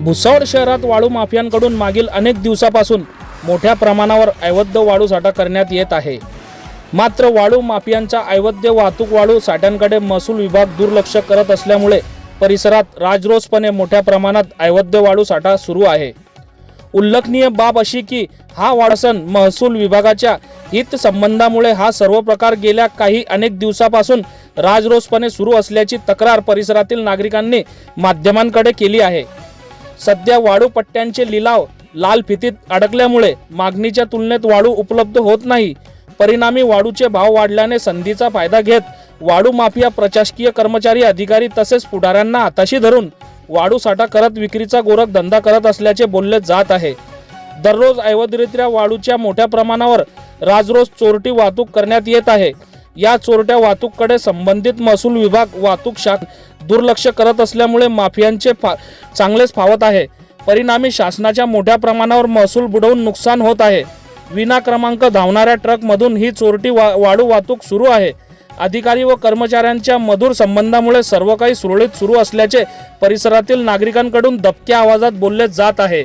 भुसावळ शहरात वाळू माफियांकडून मागील अनेक दिवसापासून मोठ्या प्रमाणावर अवैध वाळू साठा करण्यात येत आहे. मात्र वाळू माफियांच्या अवैध वाहतूक वाळू साठ्यांकडे महसूल विभाग दुर्लक्ष करत असल्यामुळे परिसरात राजरोसपणे मोठ्या प्रमाणात अवैध वाळू साठा सुरू आहे. उल्लेखनीय बाब अशी की हा वाढसन महसूल विभागाच्या हितसंबंधामुळे हा सर्व प्रकार गेल्या काही अनेक दिवसापासून राजरोसपणे सुरू असल्याची तक्रार परिसरातील नागरिकांनी माध्यमांकडे केली आहे. सध्या वाळू पट्ट्यांचे लिलाव लाल फितीत अडकल्यामुळे मागणीच्या तुलनेत वाळू उपलब्ध होत नाही. परिणामी वाळूचे भाव वाढल्याने संधीचा फायदा घेत वाळू माफिया प्रशासकीय कर्मचारी अधिकारी तसेच पुढाऱ्यांना हाताशी धरून वाळू साठा करत विक्रीचा गोरख धंदा करत असल्याचे बोलले जात आहे. दररोज अवैधरित्या वाळूच्या मोठ्या प्रमाणावर राजरोज चोरटी वाहतूक करण्यात येत आहे. या चोरट्या वाहतूककडे संबंधित महसूल विभाग वाहतूक शाख दुर्लक्ष करत असल्यामुळे माफियांचे फा चांगलेच फावत आहे. परिणामी शासनाच्या मोठ्या प्रमाणावर महसूल बुडवून नुकसान होत आहे. विना क्रमांक धावणाऱ्या ट्रकमधून ही चोरटी वा वाढू वाहतूक सुरू आहे. अधिकारी व कर्मचाऱ्यांच्या मधुर संबंधामुळे सर्व काही सुरळीत सुरू असल्याचे परिसरातील नागरिकांकडून दबक्या आवाजात बोलले जात आहे.